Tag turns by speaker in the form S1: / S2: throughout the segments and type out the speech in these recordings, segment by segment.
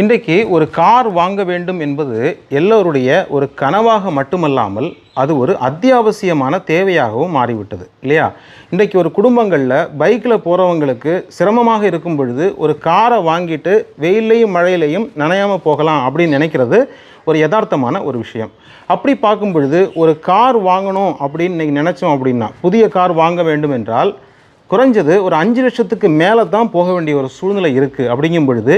S1: இன்றைக்கு ஒரு கார் வாங்க வேண்டும் என்பது எல்லோருடைய ஒரு கனவாக மட்டுமல்லாமல் அது ஒரு அத்தியாவசியமான தேவையாகவும் மாறிவிட்டது இல்லையா? இன்றைக்கு ஒரு குடும்பங்களில் பைக்கில் போகிறவங்களுக்கு சிரமமாக இருக்கும் பொழுது ஒரு காரை வாங்கிட்டு வெயிலையும் மழையிலையும் நனையாமல் போகலாம் அப்படின்னு நினைக்கிறது ஒரு யதார்த்தமான ஒரு விஷயம். அப்படி பார்க்கும் பொழுது ஒரு கார் வாங்கணும் அப்படின்னு இன்றைக்கி நினச்சோம் அப்படின்னா புதிய கார் வாங்க வேண்டும் என்றால் குறைஞ்சது ஒரு அஞ்சு லட்சத்துக்கு மேலே தான் போக வேண்டிய ஒரு சூழ்நிலை இருக்குது அப்படிங்கும் பொழுது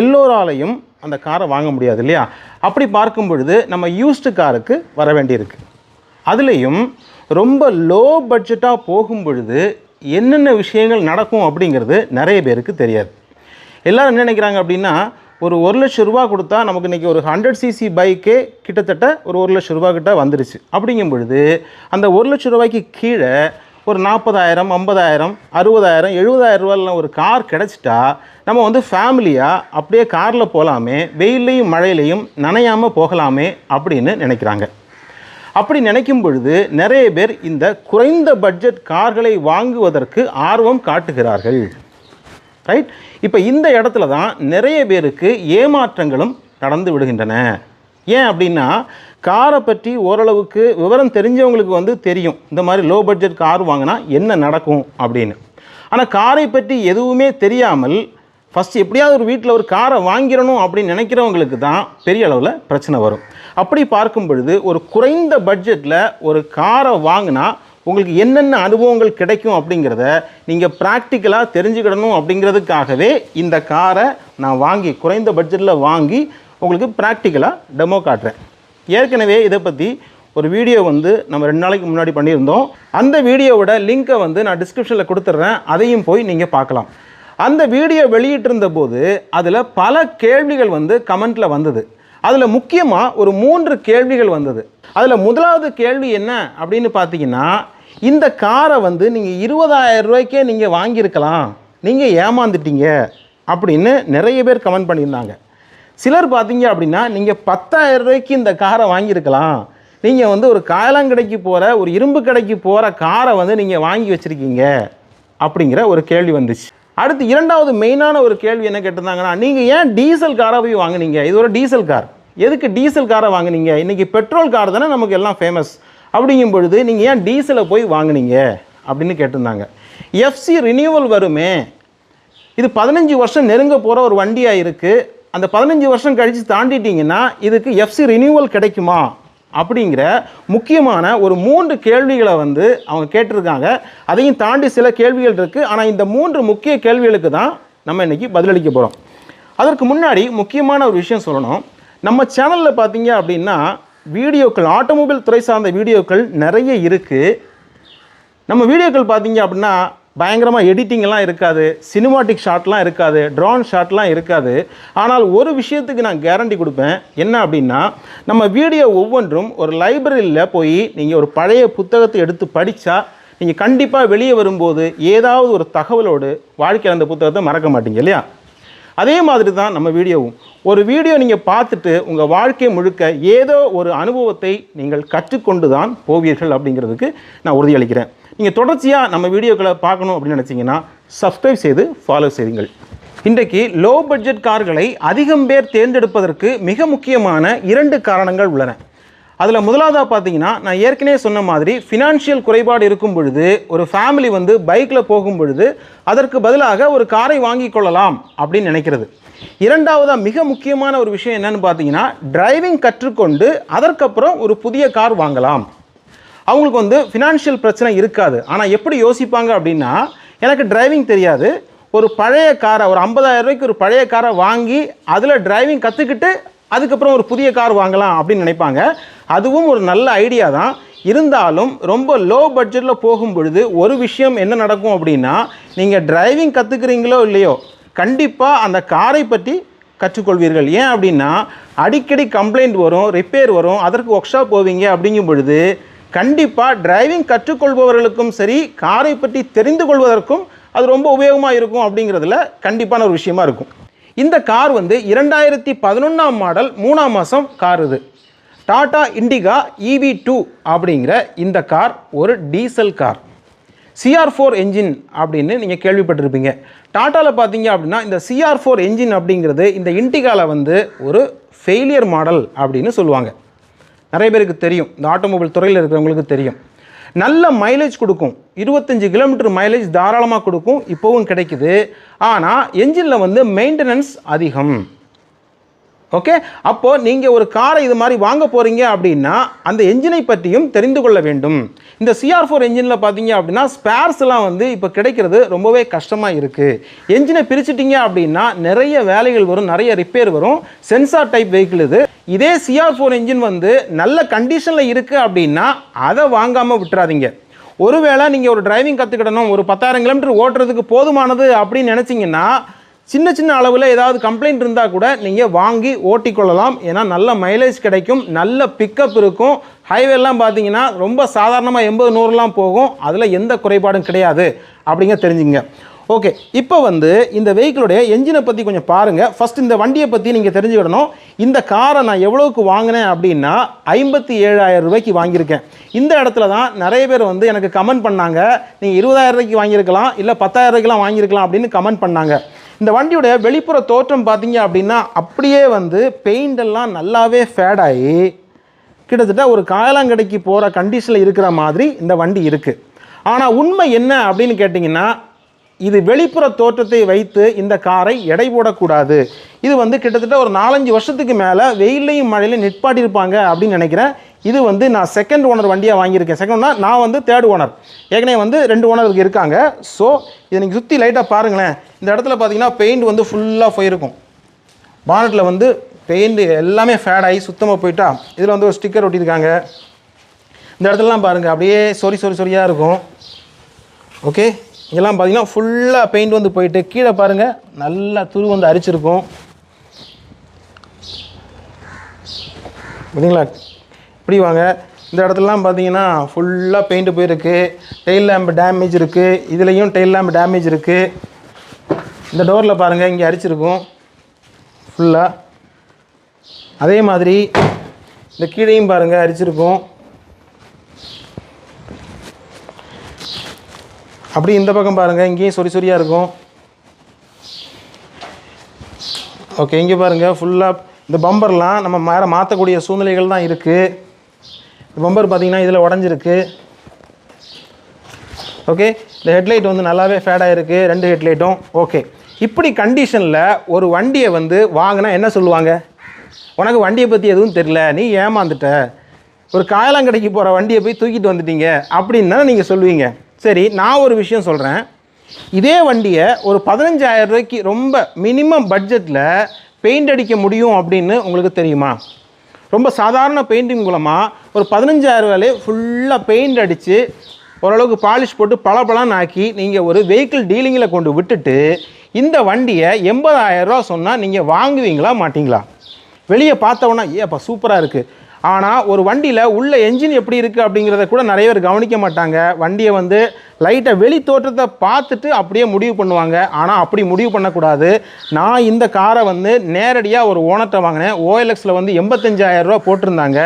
S1: எல்லோராலையும் அந்த காரை வாங்க முடியாது இல்லையா? அப்படி பார்க்கும் பொழுது நம்ம யூஸ்டு காருக்கு வர வேண்டியிருக்கு. அதுலேயும் ரொம்ப லோ பட்ஜெட்டாக போகும் பொழுது என்னென்ன விஷயங்கள் நடக்கும் அப்படிங்கிறது நிறைய பேருக்கு தெரியாது. எல்லோரும் என்ன நினைக்கிறாங்க அப்படின்னா ஒரு ஒரு லட்சம் ரூபா கொடுத்தா நமக்கு இன்றைக்கி ஒரு ஹண்ட்ரட் சிசி பைக்கே கிட்டத்தட்ட ஒரு ஒரு லட்சம் ரூபா கிட்ட வந்துருச்சு. அப்படிங்கும் பொழுது அந்த ஒரு லட்சம் ரூபாய்க்கு கீழே ஒரு நாற்பதாயிரம் ஐம்பதாயிரம் அறுபதாயிரம் எழுபதாயிரம் ரூபாயில் ஒரு கார் கிடச்சிட்டா நம்ம வந்து ஃபேமிலியாக அப்படியே காரில் போகலாமே வெயிலையும் மழையிலையும் நனையாமல் போகலாமே அப்படின்னு நினைக்கிறாங்க. அப்படி நினைக்கும் பொழுது நிறைய பேர் இந்த குறைந்த பட்ஜெட் கார்களை வாங்குவதற்கு ஆர்வம் காட்டுகிறார்கள். ரைட் இப்போ இந்த இடத்துல தான் நிறைய பேருக்கு ஏமாற்றங்களும் நடந்து விடுகின்றன. ஏன் அப்படின்னா காரை பற்றி ஓரளவுக்கு விவரம் தெரிஞ்சவங்களுக்கு வந்து தெரியும். இந்த மாதிரி லோ பட்ஜெட் கார் வாங்கினா என்ன நடக்கும் அப்படின்னு. ஆனால் காரை பற்றி எதுவுமே தெரியாமல் ஃபஸ்ட் எப்படியாவது ஒரு வீட்டில் ஒரு காரை வாங்கிடணும் அப்படின்னு நினைக்கிறவங்களுக்கு தான் பெரிய அளவில் பிரச்சனை வரும். அப்படி பார்க்கும் பொழுது ஒரு குறைந்த பட்ஜெட்டில் ஒரு காரை வாங்கினா உங்களுக்கு என்னென்ன அனுபவங்கள் கிடைக்கும் அப்படிங்கிறத நீங்கள் ப்ராக்டிக்கலாக தெரிஞ்சுக்கிடணும் அப்படிங்கிறதுக்காகவே இந்த காரை நான் வாங்கி குறைந்த பட்ஜெட்டில் வாங்கி உங்களுக்கு ப்ராக்டிக்கலாக டெமோ காட்டுறேன். ஏற்கனவே இதை பற்றி ஒரு வீடியோ வந்து நம்ம ரெண்டு நாளைக்கு முன்னாடி பண்ணியிருந்தோம். அந்த வீடியோவோட லிங்க்கை வந்து நான் டிஸ்கிரிப்ஷனில் கொடுத்துட்றேன் அதையும் போய் நீங்கள் பார்க்கலாம். அந்த வீடியோ வெளியிட்டிருந்த போது அதில் பல கேள்விகள் வந்து கமெண்ட்டில் வந்தது. அதில் முக்கியமாக ஒரு மூன்று கேள்விகள் வந்தது. அதில் முதலாவது கேள்வி என்ன அப்படின்னு பார்த்தீங்கன்னா இந்த காரை வந்து நீங்கள் இருபதாயிரம் ரூபாய்க்கே நீங்கள் வாங்கியிருக்கலாம். நீங்கள் ஏமாந்துட்டீங்க அப்படின்னு நிறைய பேர் கமெண்ட் பண்ணியிருந்தாங்க. சிலர் பார்த்தீங்க அப்படின்னா நீங்கள் பத்தாயிரம் ரூபாய்க்கு இந்த காரை வாங்கியிருக்கலாம். நீங்கள் வந்து ஒரு காயலாங்கடைக்கு போகிற ஒரு இரும்பு கடைக்கு போகிற காரை வந்து நீங்கள் வாங்கி வச்சுருக்கீங்க அப்படிங்கிற ஒரு கேள்வி வந்துச்சு. அடுத்து இரண்டாவது மெயினான ஒரு கேள்வி என்ன கேட்டிருந்தாங்கன்னா நீங்கள் ஏன் டீசல் காரை போய் வாங்குனீங்க? இது ஒரு டீசல் கார். எதுக்கு டீசல் காரை வாங்குனீங்க? இன்றைக்கி பெட்ரோல் கார் தானே நமக்கு எல்லாம் ஃபேமஸ் அப்படிங்கும் பொழுது நீங்கள் ஏன் டீசலை போய் வாங்குனீங்க? அப்படின்னு கேட்டிருந்தாங்க. எஃப்சி ரினியூவல் வருமே. இது பதினஞ்சு வருஷம் நெருங்க போகிற ஒரு வண்டியாக இருக்குது அந்த பதினஞ்சு வருஷம் கழித்து தாண்டிட்டீங்கன்னா இதுக்கு எஃப்சி ரினியூவல் கிடைக்குமா? அப்படிங்கிற முக்கியமான ஒரு மூன்று கேள்விகளை வந்து அவங்க கேட்டிருக்காங்க. அதையும் தாண்டி சில கேள்விகள் இருக்குது ஆனால் இந்த மூன்று முக்கிய கேள்விகளுக்கு தான் நம்ம இன்றைக்கி பதிலளிக்க போகிறோம் அதற்கு முன்னாடி முக்கியமான ஒரு விஷயம் சொல்லணும். நம்ம சேனலில் பார்த்தீங்க அப்படின்னா வீடியோக்கள் ஆட்டோமொபைல் துறை சார்ந்த வீடியோக்கள் நிறைய இருக்குது நம்ம வீடியோக்கள் பார்த்தீங்க அப்படின்னா பயங்கரமாக எடிட்டிங்லாம் இருக்காது சினிமாட்டிக் ஷாட்லாம் இருக்காது ட்ரோன் ஷாட்லாம் இருக்காது. ஆனால் ஒரு விஷயத்துக்கு நான் கேரண்டி கொடுப்பேன். என்ன அப்படின்னா நம்ம வீடியோ ஒவ்வொன்றும் ஒரு லைப்ரரியில் போய் நீங்கள் ஒரு பழைய புத்தகத்தை எடுத்து படித்தா நீங்கள் கண்டிப்பாக வெளியே வரும்போது ஏதாவது ஒரு தகவலோடு வாழ்க்கையில் அந்த புத்தகத்தை மறக்க மாட்டீங்க இல்லையா? அதே மாதிரி தான் நம்ம வீடியோவும் ஒரு வீடியோ நீங்கள் பார்த்துட்டு உங்கள் வாழ்க்கை முழுக்க ஏதோ ஒரு அனுபவத்தை நீங்கள் கற்றுக்கொண்டு தான் போவீர்கள் அப்படிங்கிறதுக்கு நான் உறுதியளிக்கிறேன். நீங்கள் தொடர்ச்சியாக நம்ம வீடியோக்களை பார்க்கணும் அப்படின்னு நினச்சிங்கன்னா சப்ஸ்கிரைப் செய்து ஃபாலோ செய்யுங்கள். இன்றைக்கு லோ பட்ஜெட் கார்களை அதிகம் பேர் தேர்ந்தெடுப்பதற்கு மிக முக்கியமான இரண்டு காரணங்கள் உள்ளன. அதில் முதலாவதாக பார்த்தீங்கன்னா நான் ஏற்கனவே சொன்ன மாதிரி ஃபினான்ஷியல் குறைபாடு இருக்கும் பொழுது ஒரு ஃபேமிலி வந்து பைக்கில் போகும் பொழுது அதற்கு பதிலாக ஒரு காரை வாங்கி கொள்ளலாம் அப்படின்னு நினைக்கிறது. இரண்டாவதாக மிக முக்கியமான ஒரு விஷயம் என்னென்னு பார்த்தீங்கன்னா டிரைவிங் கற்றுக்கொண்டு அதற்கப்புறம் ஒரு புதிய கார் வாங்கலாம். அவங்களுக்கு வந்து ஃபினான்ஷியல் பிரச்சனை இருக்காது. ஆனால் எப்படி யோசிப்பாங்க அப்படின்னா எனக்கு டிரைவிங் தெரியாது. ஒரு பழைய காரை ஒரு 50000 ரூபாய்க்கு ஒரு பழைய காரை வாங்கி அதில் டிரைவிங் கற்றுக்கிட்டு அதுக்கப்புறம் ஒரு புதிய கார் வாங்கலாம் அப்படின்னு நினைப்பாங்க. அதுவும் ஒரு நல்ல ஐடியா தான். இருந்தாலும் ரொம்ப லோ பட்ஜெட்டில் போகும் பொழுது ஒரு விஷயம் என்ன நடக்கும் அப்படின்னா நீங்கள் டிரைவிங் கற்றுக்குறீங்களோ இல்லையோ கண்டிப்பாக அந்த காரை பற்றி கற்றுக்கொள்வீர்கள். ஏன் அப்படின்னா அடிக்கடி கம்ப்ளைண்ட் வரும் ரிப்பேர் வரும் அதற்கு ஒர்க் ஷாப் போவீங்க அப்படிங்கும் பொழுது கண்டிப்பாக டிரைவிங் கற்றுக்கொள்பவர்களுக்கும் சரி காரை பற்றி தெரிந்து கொள்வதற்கும் அது ரொம்ப உபயோகமாக இருக்கும் அப்படிங்கிறதுல கண்டிப்பான ஒரு விஷயமா இருக்கும். இந்த கார் வந்து இரண்டாயிரத்தி பதினொன்றாம் மாடல் மூணாம் மாதம் கார் இது. டாடா இண்டிகா இவி டூ அப்படிங்கிற இந்த கார் ஒரு diesel car CR four engine அப்படின்னு நீங்கள் கேள்விப்பட்டிருப்பீங்க. டாட்டாவில் பார்த்தீங்க அப்படின்னா இந்த சிஆர் ஃபோர் என்ஜின் அப்படிங்கிறது இந்த இண்டிகாவில் வந்து ஒரு ஃபெயிலியர் மாடல் அப்படின்னு சொல்லுவாங்க. நிறைய பேருக்கு தெரியும். இந்த ஆட்டோமொபைல் துறையில் இருக்கிறவங்களுக்கு தெரியும். நல்ல மைலேஜ் கொடுக்கும். இருபத்தஞ்சி கிலோமீட்டர் மைலேஜ் தாராளமாக கொடுக்கும். இப்போவும் கிடைக்குது. ஆனால் என்ஜினில் வந்து மெயின்டெனன்ஸ் அதிகம். ஓகே அப்போது நீங்கள் ஒரு காரை இது மாதிரி வாங்க போகிறீங்க அப்படின்னா அந்த என்ஜினை பற்றியும் தெரிந்து கொள்ள வேண்டும். இந்த சிஆர் ஃபோர் என்ஜினில் பார்த்தீங்க அப்படின்னா ஸ்பேர்ஸ்லாம் வந்து இப்போ கிடைக்கிறது ரொம்பவே கஷ்டமாக இருக்குது என்ஜினை பிரிச்சுட்டிங்க அப்படின்னா நிறைய வேலைகள் வரும் நிறைய ரிப்பேர் வரும். சென்சார் டைப் வெஹிக்கிள் இது. இதே சிஆர் ஃபோர் என்ஜின் வந்து நல்ல கண்டிஷனில் இருக்குது அப்படின்னா அதை வாங்காமல் விட்டுறாதீங்க. ஒருவேளை நீங்கள் ஒரு டிரைவிங் கற்றுக்கிடணும் ஒரு பத்தாயிரம் கிலோமீட்டர் ஓட்டுறதுக்கு போதுமானது அப்படின்னு நினச்சிங்கன்னா சின்ன சின்ன அளவில் ஏதாவது கம்ப்ளைண்ட் இருந்தால் கூட நீங்கள் வாங்கி ஓட்டிக்கொள்ளலாம். ஏன்னா நல்ல மைலேஜ் கிடைக்கும் நல்ல பிக்கப் இருக்கும். ஹைவேலாம் பார்த்தீங்கன்னா ரொம்ப சாதாரணமாக எண்பது நூறுலாம் போகும். அதில் எந்த குறைபாடும் கிடையாது. அப்படிங்க தெரிஞ்சுங்க. ஓகே இப்போ வந்து இந்த வெஹிக்கிளுடைய என்ஜினை பற்றி கொஞ்சம் பாருங்கள் ஃபஸ்ட் இந்த வண்டியை பற்றி நீங்கள் தெரிஞ்சுக்கிடணும். இந்த காரை நான் எவ்வளோக்கு வாங்கினேன் அப்படின்னா ஐம்பத்தி ஏழாயிரம் ரூபாய்க்கு வாங்கியிருக்கேன். இந்த இடத்துல தான் நிறைய பேர் வந்து எனக்கு கமெண்ட் பண்ணாங்க. நீங்கள் இருபதாயிரம் ரூபாய்க்கு வாங்கியிருக்கலாம் இல்லை பத்தாயிரம் ரூபாய்க்குலாம் வாங்கியிருக்கலாம் அப்படின்னு கமெண்ட் பண்ணாங்க. இந்த வண்டியுடைய வெளிப்புற தோற்றம் பார்த்தீங்க அப்படின்னா அப்படியே வந்து பெயிண்டெல்லாம் நல்லாவே ஃபேடாகி கிட்டத்தட்ட ஒரு காயலாங்கடைக்கு போகிற கண்டிஷனில் இருக்கிற மாதிரி இந்த வண்டி இருக்குது ஆனால் உண்மை என்ன அப்படின்னு கேட்டிங்கன்னா இது வெளிப்புற தோற்றத்தை வைத்து இந்த காரை எடை போடக்கூடாது. இது வந்து கிட்டத்தட்ட ஒரு நாலஞ்சு வருஷத்துக்கு மேலே வெயிலையும் மழையிலையும் நிற்பாட்டியிருப்பாங்க அப்படின்னு நினைக்கிறேன். இது வந்து நான் செகண்ட் ஓனர் வண்டியாக வாங்கியிருக்கேன். செகண்ட்னா நான் வந்து தேர்ட் ஓனர் ஏற்கனவே வந்து ரெண்டு ஓனருக்கு இருக்காங்க. ஸோ இதை நீங்கள் சுற்றி லைட்டாக பாருங்களேன். இந்த இடத்துல பார்த்தீங்கன்னா பெயிண்ட் வந்து ஃபுல்லாக போயிருக்கும். பானட்டில் வந்து பெயிண்ட் எல்லாமே ஃபேட் ஆகி சுத்தமாக போயிட்டா இதில் வந்து ஒரு ஸ்டிக்கர் ஒட்டியிருக்காங்க. இந்த இடத்துலலாம் பாருங்கள் அப்படியே சொறி சொறி சொறியாக இருக்கும். ஓகே இங்கெல்லாம் பார்த்தீங்கன்னா ஃபுல்லாக பெயிண்ட் வந்து போயிட்டு கீழே பாருங்கள் நல்லா துரு வந்து அரிச்சிருக்கும். பார்த்தீங்களா இப்படி வாங்க இந்த இடத்துலலாம் பார்த்தீங்கன்னா ஃபுல்லாக பெயிண்ட் போயிருக்கு. டெயில் லேம்பு டேமேஜ் இருக்குது இதுலேயும் டெயில் லேம்பு டேமேஜ் இருக்குது இந்த டோரில் பாருங்கள் இங்கே அரிச்சிருக்கும் ஃபுல்லாக அதே மாதிரி இந்த கீழையும் பாருங்கள் அரிச்சிருக்கும் அப்படி இந்த பக்கம் பாருங்கள் இங்கேயும் சொறி சொறியாக இருக்கும். ஓகே இங்கே பாருங்கள் ஃபுல்லாக இந்த பம்பர்லாம் நம்ம மேலே மாற்றக்கூடிய சூழ்நிலைகள் தான் இருக்குது பம்பர் பார்த்தீங்கன்னா இதில் உடஞ்சிருக்கு. ஓகே இந்த ஹெட்லைட் வந்து நல்லாவே ஃபேடாக இருக்குது ரெண்டு ஹெட்லைட்டும் ஓகே இப்படி கண்டிஷனில் ஒரு வண்டியை வந்து வாங்கினா என்ன சொல்லுவாங்க? உனக்கு வண்டியை பற்றி எதுவும் தெரில நீ ஏமாந்துட்ட. ஒரு காயலாங்கடைக்கு போகிற வண்டியை போய் தூக்கிட்டு வந்துட்டீங்க. அப்படின்னு தானே நீங்கள் சொல்லுவீங்க. சரி நான் ஒரு விஷயம் சொல்கிறேன் இதே வண்டியை ஒரு 15000 ரூபாய்க்கு ரொம்ப மினிமம் பட்ஜெட்டில் பெயிண்ட் அடிக்க முடியும் அப்படின்னு உங்களுக்கு தெரியுமா? ரொம்ப சாதாரண பெயிண்டிங் மூலமாக ஒரு 15000 ரூபாயிலே ஃபுல்லாக பெயிண்ட் அடித்து ஓரளவுக்கு பாலிஷ் போட்டு பளபளன்னு ஆக்கி நீங்கள் ஒரு வெஹிக்கிள் டீலிங்கில் கொண்டு விட்டுட்டு இந்த வண்டியை எண்பதாயிரரூவா சொன்னால் நீங்கள் வாங்குவீங்களா மாட்டிங்களா? வெளியே பார்த்தோன்னா ஏப்பா சூப்பராக இருக்குது ஆனால் ஒரு வண்டியில் உள்ள என்ஜின் எப்படி இருக்குது அப்படிங்கிறத கூட நிறைய பேர் கவனிக்க மாட்டாங்க. வண்டியை வந்து லைட்டை வெளி தோற்றத்தை பார்த்துட்டு அப்படியே முடிவு பண்ணுவாங்க. ஆனால் அப்படி முடிவு பண்ணக்கூடாது. நான் இந்த காரை வந்து நேரடியாக ஒரு ஓனர்கிட்ட வாங்கினேன். ஓஎல்எக்ஸில் வந்து 85000 ரூபா போட்டிருந்தாங்க.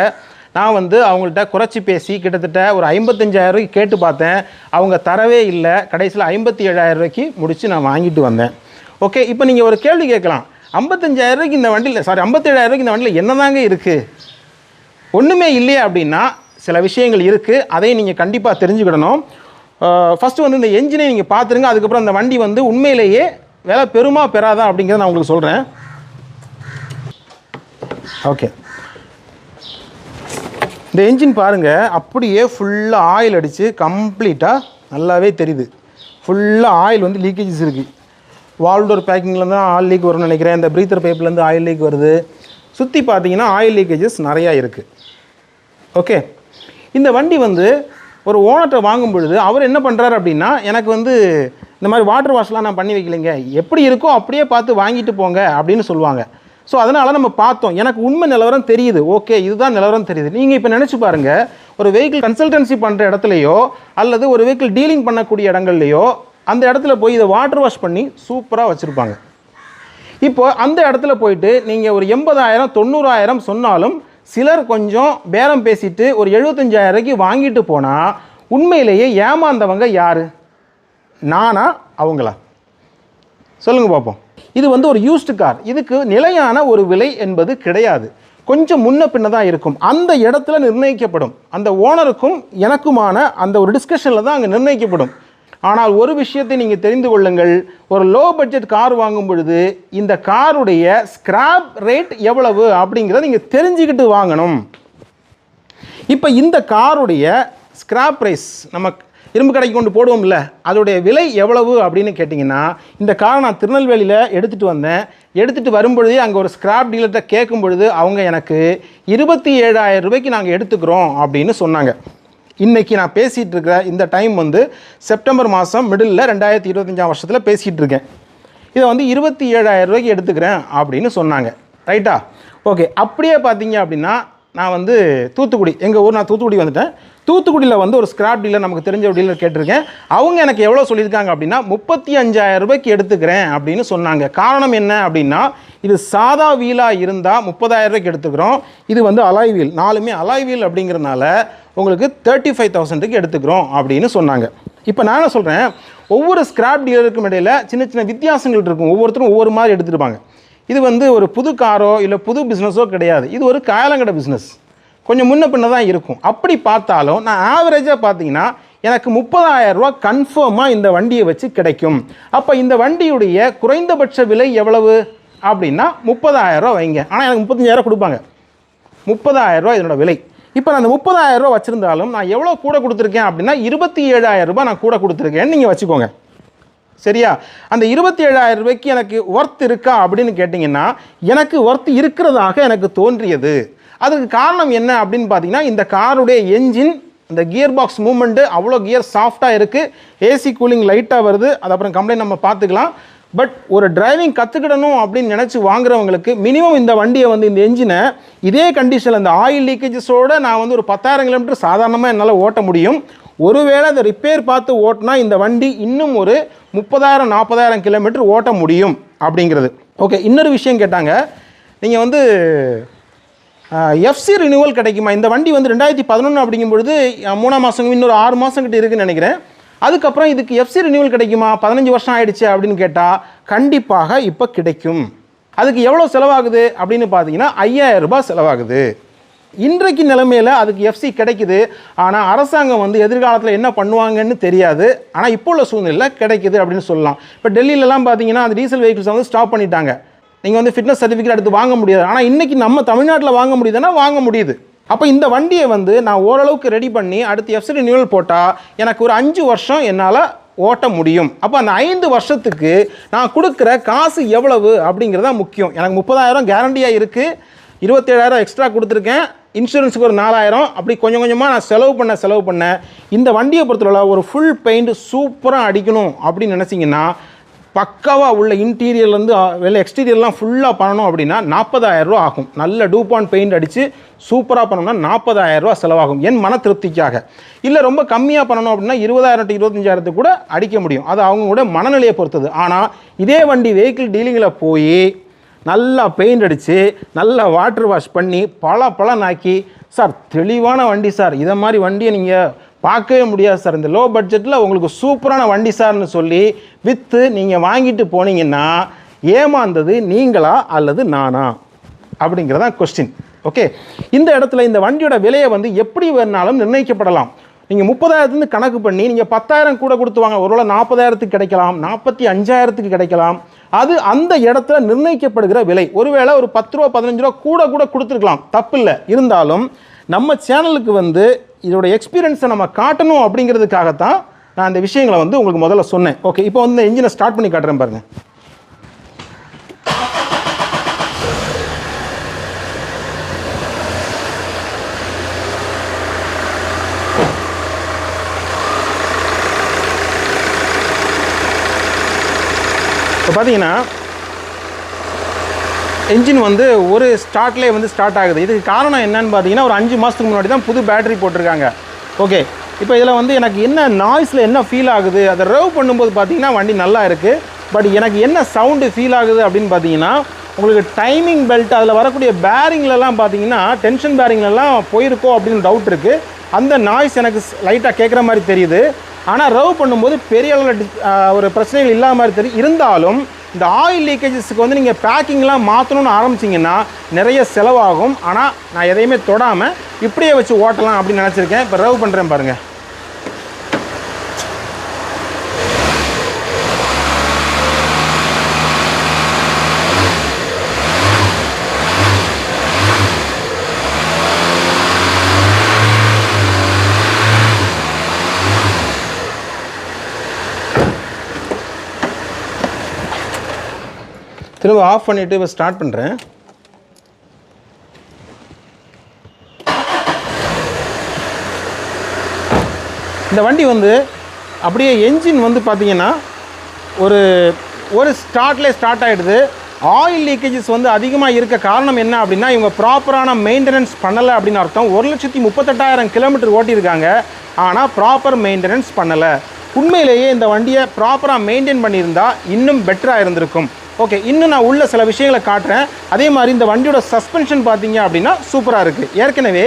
S1: நான் வந்து அவங்கள்ட்ட குறைச்சி பேசி கிட்டத்தட்ட ஒரு 55000 ரூபாய்க்கு கேட்டு பார்த்தேன். அவங்க தரவே இல்லை. கடைசியில் ஐம்பத்தி ஏழாயிரம் ரூபாய்க்கு முடித்து நான் வாங்கிட்டு வந்தேன். ஓகே இப்போ நீங்கள் ஒரு கேள்வி கேட்கலாம். 55000 இந்த வண்டியில் சாரி 57000 இந்த வண்டியில் என்னதாங்க இருக்குது ஒன்றுமே இல்லையே அப்படின்னா சில விஷயங்கள் இருக்குது அதை நீங்கள் கண்டிப்பாக தெரிஞ்சுக்கிடணும். ஃபஸ்ட்டு வந்து இந்த என்ஜினை நீங்கள் பார்த்துருங்க அதுக்கப்புறம் அந்த வண்டி வந்து உண்மையிலேயே விலை பெருமா பெறாதா அப்படிங்கிறத நான் உங்களுக்கு சொல்கிறேன் ஓகே இந்த என்ஜின் பாருங்கள் அப்படியே ஃபுல்லாக ஆயில் அடித்து கம்ப்ளீட்டாக நல்லாவே தெரியுது. ஃபுல்லாக ஆயில் வந்து லீக்கேஜஸ் இருக்குது வால்டோர் பேக்கிங்லேருந்து ஆயில் லீக் வரும்னு நினைக்கிறேன். இந்த ப்ரீத்தர் பைப்லேருந்து ஆயில் லீக் வருது. சுற்றி பார்த்தீங்கன்னா ஆயில் லீக்கேஜஸ் நிறையா இருக்குது ஓகே இந்த வண்டி வந்து ஒரு ஓனர்கிட்ட வாங்கும் பொழுது அவர் என்ன பண்ணுறாரு அப்படின்னா எனக்கு வந்து இந்த மாதிரி வாட்டர் வாஷ்லாம் நான் பண்ணி வைக்கலைங்க. எப்படி இருக்கோ அப்படியே பார்த்து வாங்கிட்டு போங்க அப்படின்னு சொல்லுவாங்க. ஸோ அதனால் நம்ம பார்த்தோம். எனக்கு உண்மை நிலவரம் தெரியுது. ஓகே இதுதான் நிலவரம் தெரியுது. நீங்கள் இப்போ நினச்சி பாருங்கள் ஒரு வெஹிக்கிள் கன்சல்டன்சி பண்ணுற இடத்துலையோ அல்லது ஒரு வெஹிக்கிள் டீலிங் பண்ணக்கூடிய இடங்கள்லையோ அந்த இடத்துல போய் இதை வாட்டர் வாஷ் பண்ணி சூப்பராக வச்சுருப்பாங்க. இப்போ அந்த இடத்துல போயிட்டு நீங்கள் ஒரு எண்பதாயிரம் தொண்ணூறாயிரம் சொன்னாலும் சிலர் கொஞ்சம் பேரம் பேசிட்டு ஒரு எழுபத்தஞ்சாயிரம் ரூபாய்க்கு வாங்கிட்டு போனால் உண்மையிலேயே ஏமாந்தவங்க யார்? நானா அவங்களா? சொல்லுங்கள் பார்ப்போம் இது வந்து ஒரு யூஸ்டு கார் இதுக்கு நிலையான ஒரு விலை என்பது கிடையாது. கொஞ்சம் முன்ன பின்ன தான் இருக்கும். அந்த இடத்துல நிர்ணயிக்கப்படும். அந்த ஓனருக்கும் எனக்குமான அந்த ஒரு டிஸ்கஷனில் தான் அங்கே நிர்ணயிக்கப்படும். ஆனால் ஒரு விஷயத்தை நீங்கள் தெரிந்து கொள்ளுங்கள். ஒரு லோ பட்ஜெட் கார் வாங்கும் பொழுது இந்த காருடைய ஸ்கிராப் ரேட் எவ்வளவு அப்படிங்கிறத நீங்கள் தெரிஞ்சுக்கிட்டு வாங்கணும். இப்போ இந்த காருடைய ஸ்கிராப் ப்ரைஸ் நம்ம இரும்பு கடைக்கு கொண்டு போடுவோம்ல அதோடைய விலை எவ்வளவு அப்படின்னு கேட்டிங்கன்னா இந்த காரை நான் திருநெல்வேலியில் எடுத்துகிட்டு வந்தேன். எடுத்துகிட்டு வரும்பொழுதே அங்கே ஒரு ஸ்கிராப் டீலர்கிட்ட கேட்கும் பொழுது அவங்க எனக்கு இருபத்தி ஏழாயிரம் ரூபாய்க்கு நாங்கள் எடுத்துக்கிறோம் அப்படின்னு சொன்னாங்க. இன்றைக்கி நான் பேசிகிட்டு இருக்கிற இந்த டைம் வந்து செப்டம்பர் மாதம் மிடில் ரெண்டாயிரத்தி இருபத்தஞ்சாம் வருஷத்தில் பேசிகிட்டு இருக்கேன் இதை வந்து இருபத்தி ஏழாயிரம் ரூபாய்க்கு எடுத்துக்கிறேன் அப்படின்னு சொன்னாங்க. ரைட்டா ஓகே அப்படியே பார்த்தீங்க அப்படின்னா நான் வந்து தூத்துக்குடி எங்கள் ஊர் நான் தூத்துக்குடி வந்துட்டேன். தூத்துக்குடியில் வந்து ஒரு ஸ்கிராப் டீலர் நமக்கு தெரிஞ்ச ஒரு டீலர் கேட்டிருக்கேன். அவங்க எனக்கு எவ்வளோ சொல்லியிருக்காங்க அப்படின்னா முப்பத்தி அஞ்சாயிரம் ரூபாய்க்கு எடுத்துக்கிறேன் அப்படின்னு சொன்னாங்க. காரணம் என்ன அப்படின்னா இது சாதா வீலாக இருந்தால் முப்பதாயிரம் ரூபாய்க்கு எடுத்துக்கிறோம். இது வந்து அலாய் வீல் நாலுமே அலாய் வீல் அப்படிங்கிறனால உங்களுக்கு தேர்ட்டி ஃபைவ் தௌசண்ட்டுக்கு எடுத்துக்கிறோம் அப்படின்னு சொன்னாங்க. இப்போ நான் என்ன சொல்கிறேன் ஒவ்வொரு ஸ்கிராப் டீலருக்கும் இடையில் சின்ன சின்ன வித்தியாசங்கள் இருக்கும். ஒவ்வொருத்தரும் ஒவ்வொரு மாதிரி எடுத்துருப்பாங்க இது வந்து ஒரு புது காரோ இல்லை புது பிஸ்னஸோ கிடையாது. இது ஒரு காயலங்கடை பிஸ்னஸ் கொஞ்சம் முன்ன பின்ன தான் இருக்கும். அப்படி பார்த்தாலும் நான் ஆவரேஜாக பார்த்தீங்கன்னா எனக்கு முப்பதாயிரரூவா கன்ஃபார்மாக இந்த வண்டியை வச்சு கிடைக்கும். அப்போ இந்த வண்டியுடைய குறைந்தபட்ச விலை எவ்வளவு? அப்படின்னா 30000 ரூபா வைங்க. ஆனால் எனக்கு 35000 கொடுப்பாங்க. முப்பதாயிரரூவா இதனோட விலை. இப்போ நான் அந்த 30000 ரூபா வச்சுருந்தாலும் நான் எவ்வளோ கூட கொடுத்துருக்கேன் அப்படின்னா இருபத்தி ஏழாயிரம் ரூபாய் நான் கூட கொடுத்துருக்கேன்னு நீங்கள் வச்சுக்கோங்க. சரியா? அந்த இருபத்தி ஏழாயிரம் ரூபாய்க்கு எனக்கு ஒர்த் இருக்கா அப்படின்னு கேட்டிங்கன்னா எனக்கு ஒர்த் இருக்கிறதாக எனக்கு தோன்றியது. அதுக்கு காரணம் என்ன அப்படின்னு பார்த்தீங்கன்னா இந்த காருடைய என்ஜின் இந்த கியர் பாக்ஸ் மூமெண்ட்டு அவ்வளோ கியர் சாஃப்டாக இருக்குது ஏசி கூலிங் லைட்டாக வருது. அது அப்புறம் கம்ப்ளைண்ட் நம்ம பார்த்துக்கலாம். பட் ஒரு டிரைவிங் கற்றுக்கிடணும் அப்படின்னு நினச்சி வாங்குறவங்களுக்கு மினிமம் இந்த வண்டியை வந்து இந்த என்ஜினை இதே கண்டிஷனில் இந்த ஆயில் லீக்கேஜஸோடு நான் வந்து ஒரு பத்தாயிரம் கிலோமீட்டர் சாதாரணமாக என்னால் ஓட்ட முடியும். ஒருவேளை அதை ரிப்பேர் பார்த்து ஓட்டினா இந்த வண்டி இன்னும் ஒரு முப்பதாயிரம் நாற்பதாயிரம் கிலோமீட்டர் ஓட்ட முடியும் அப்படிங்கிறது. ஓகே இன்னொரு விஷயம் கேட்டாங்க. நீங்கள் வந்து எஃப்சி ரினியூவல் கிடைக்குமா? இந்த வண்டி வந்து ரெண்டாயிரத்தி பதினொன்று அப்படிங்கும் பொழுது மூணாம் மாதம் இன்னொரு ஆறு மாதம் கிட்ட இருக்குன்னு நினைக்கிறேன். அதுக்கப்புறம் இதுக்கு எஃப்சி ரினியூவல் கிடைக்குமா? பதினஞ்சு வருஷம் ஆயிடுச்சு அப்படின்னு கேட்டால் கண்டிப்பாக இப்போ கிடைக்கும். அதுக்கு எவ்வளோ செலவாகுது அப்படின்னு பார்த்தீங்கன்னா 5000 ரூபாய் செலவாகுது. இன்றைக்கு நிலைமையில் அதுக்கு எஃப்சி கிடைக்குது. ஆனால் அரசாங்கம் வந்து எதிர்காலத்தில் என்ன பண்ணுவாங்கன்னு தெரியாது. ஆனால் இப்போ உள்ள சூழ்நிலை கிடைக்குது அப்படின்னு சொல்லலாம். இப்போ டெல்லியிலலாம் பார்த்தீங்கன்னா அந்த டீசல் வெஹிக்கிள்ஸ் வந்து ஸ்டாப் பண்ணிட்டாங்க. நீங்கள் வந்து ஃபிட்னஸ் சர்டிஃபிகேட் எடுத்து வாங்க முடியாது. ஆனால் இன்றைக்கி நம்ம தமிழ்நாட்டில் வாங்க முடியுதுன்னா வாங்க முடியுது. அப்போ இந்த வண்டியை வந்து நான் ஓரளவுக்கு ரெடி பண்ணி அடுத்து எஃப்சி ரினியூவல் போட்டால் எனக்கு ஒரு அஞ்சு வருஷம் என்னால் ஓட்ட முடியும். அப்போ அந்த ஐந்து வருஷத்துக்கு நான் கொடுக்குற காசு எவ்வளவு அப்படிங்கிறது தான் முக்கியம். எனக்கு முப்பதாயிரம் கேரண்டியாக இருக்குது இருபத்தேழாயிரம் எக்ஸ்ட்ரா கொடுத்துருக்கேன். இன்சூரன்ஸுக்கு ஒரு நாலாயிரம். அப்படி கொஞ்சம் கொஞ்சமாக நான் செலவு பண்ண செலவு பண்ண இந்த வண்டியை பொறுத்தவரை ஒரு ஃபுல் பெயிண்ட் சூப்பராக அடிக்கணும் அப்படின்னு நினச்சிங்கன்னா பக்காவாக உள்ள இன்டீரியர்லேருந்து வெளில எக்ஸ்டீரியர்லாம் ஃபுல்லாக பண்ணணும் அப்படின்னா நாற்பதாயிரரூவா ஆகும். நல்ல டூபான் பெயிண்ட் அடித்து சூப்பராக பண்ணணும்னா நாற்பதாயிரரூவா செலவாகும். என் மன திருப்திக்காக. இல்லை ரொம்ப கம்மியாக பண்ணணும் அப்படின்னா இருபதாயிரம் டு இருபத்தஞ்சாயிரத்துக்கு கூட அடிக்க முடியும். அது அவங்க கூட மனநிலையை பொறுத்தது. ஆனால் இதே வண்டி வெஹிக்கிள் டீலிங்கில் போய் நல்லா பெயிண்ட் அடித்து நல்லா வாட்டர் வாஷ் பண்ணி பல பலனாக்கி சார் தெளிவான வண்டி சார். இதை மாதிரி வண்டியை நீங்கள் பார்க்கவே முடியாது சார். இந்த லோ பட்ஜெட்டில் உங்களுக்கு சூப்பரான வண்டி சார்னு சொல்லி விற்று நீங்கள் வாங்கிட்டு போனீங்கன்னா ஏமாந்தது நீங்களா அல்லது நானா? அப்படிங்கிறதான் கொஸ்டின் ஓகே இந்த இடத்துல இந்த வண்டியோட விலையை வந்து எப்படி வேணாலும் நிர்ணயிக்கப்படலாம். நீங்கள் முப்பதாயிரத்துலேருந்து கணக்கு பண்ணி நீங்கள் பத்தாயிரம் கூட கொடுத்து வாங்க. ஒருவேளை நாற்பதாயிரத்துக்கு கிடைக்கலாம் நாற்பத்தி அஞ்சாயிரத்துக்கு கிடைக்கலாம். அது அந்த இடத்துல நிர்ணயிக்கப்படுகிற விலை. ஒருவேளை ஒரு பத்து ரூபா பதினஞ்சு ரூபா கூட கூட கொடுத்துருக்கலாம். தப்பில்லை. இருந்தாலும் நம்ம சேனலுக்கு வந்து இதோட எக்ஸ்பீரியன்ஸை நம்ம காட்டணும் அப்படிங்கிறதுக்காகத்தான் நான் அந்த விஷயங்களை வந்து உங்களுக்கு முதல்ல சொன்னேன். ஓகே இப்போ வந்து இந்த இன்ஜினை ஸ்டார்ட் பண்ணி காட்டுறேன் பாருங்க. இப்போ பார்த்தீங்கன்னா என்ஜின் வந்து ஒரு ஸ்டார்ட்லேயே வந்து ஸ்டார்ட் ஆகுது. இதுக்கு காரணம் என்னன்னு பார்த்தீங்கன்னா ஒரு அஞ்சு மாதத்துக்கு முன்னாடி தான் புது பேட்டரி போட்டிருக்காங்க. ஓகே இப்போ இதில் வந்து எனக்கு என்ன நாய்ஸில் என்ன ஃபீல் ஆகுது அதை ரவ் பண்ணும்போது பார்த்தீங்கன்னா வண்டி நல்லா இருக்குது பட் எனக்கு என்ன சவுண்டு ஃபீல் ஆகுது அப்படின்னு பார்த்தீங்கன்னா உங்களுக்கு டைமிங் பெல்ட் அதில் வரக்கூடிய பேரிங்லலாம் பார்த்தீங்கன்னா டென்ஷன் பேரிங்லலாம் போயிருக்கோ அப்படின்னு டவுட் இருக்குது அந்த நாய்ஸ் எனக்கு லைட்டாக கேட்குற மாதிரி தெரியுது. ஆனால் ரவ் பண்ணும்போது பெரிய அளவில் ஒரு பிரச்சனைகள் இல்லாத மாதிரி தெரியும் இருந்தாலும் இந்த ஆயில் லீக்கேஜஸ்க்கு வந்து நீங்கள் பேக்கிங்லாம் மாற்றணும்னு ஆரம்பிச்சிங்கன்னா நிறைய செலவாகும். ஆனால் நான் எதையுமே தொடாமல் இப்படியே வச்சு ஓட்டலாம் அப்படின்னு நினச்சிருக்கேன். இப்போ ரவ் பண்ணுறேன் பாருங்கள் திரும்ப ஆஃப் பண்ணிவிட்டு இப்போ ஸ்டார்ட் பண்ணுறேன் இந்த வண்டி வந்து அப்படியே என்ஜின் வந்து பார்த்திங்கன்னா ஒரு ஒரு ஸ்டார்ட்லேயே ஸ்டார்ட் ஆகிடுது ஆயில் லீக்கேஜஸ் வந்து அதிகமாக இருக்க காரணம் என்ன அப்படின்னா இவங்க ப்ராப்பரான மெயின்டெனன்ஸ் பண்ணலை அப்படின்னு அர்த்தம். ஒரு லட்சத்தி முப்பத்தெட்டாயிரம் கிலோமீட்டர் ஓட்டியிருக்காங்க. ஆனால் ப்ராப்பர் மெயின்டெனன்ஸ் பண்ணலை. உண்மையிலேயே இந்த வண்டியை ப்ராப்பராக மெயின்டைன் பண்ணியிருந்தால் இன்னும் பெட்டராக இருந்திருக்கும். ஓகே இன்னும் நான் உள்ள சில விஷயங்களை காட்டுறேன். அதே மாதிரி இந்த வண்டியோட சஸ்பென்ஷன் பார்த்தீங்க அப்படின்னா சூப்பராக இருக்குது ஏற்கனவே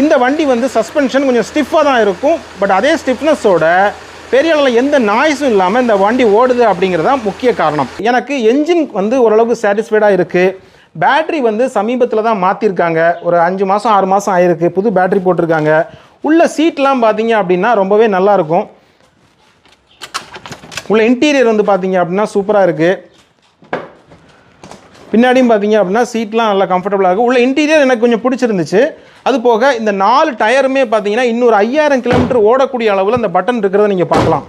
S1: இந்த வண்டி வந்து சஸ்பென்ஷன் கொஞ்சம் ஸ்டிஃபாக தான் இருக்கும். பட் அதே ஸ்டிஃப்னஸோட பெரிய அளவில் எந்த நாய்ஸும் இல்லாமல் இந்த வண்டி ஓடுது அப்படிங்கிறது தான் முக்கிய காரணம். எனக்கு என்ஜின் வந்து ஓரளவுக்கு சாட்டிஸ்ஃபைடாக இருக்குது பேட்ரி வந்து சமீபத்தில் தான் மாற்றிருக்காங்க ஒரு அஞ்சு மாதம் ஆறு மாதம் ஆயிருக்கு. புது பேட்டரி போட்டிருக்காங்க. உள்ள சீட்லாம் பார்த்தீங்க அப்படின்னா ரொம்பவே நல்லாயிருக்கும் உள்ள இன்டீரியர் வந்து பார்த்தீங்க அப்படின்னா சூப்பராக இருக்குது பின்னாடியும் பார்த்தீங்க அப்படின்னா சீட்லாம் நல்லா கம்ஃபர்டபுளாக இருக்கும் உள்ள இன்டீரியர் எனக்கு கொஞ்சம் பிடிச்சிருந்துச்சு. அது போக இந்த நாலு டயருமே பார்த்தீங்கன்னா இன்னொரு ஐயாயிரம் கிலோமீட்டர் ஓடக்கூடிய அளவில் அந்த பட்டன் இருக்கிறத நீங்கள் பார்க்கலாம்.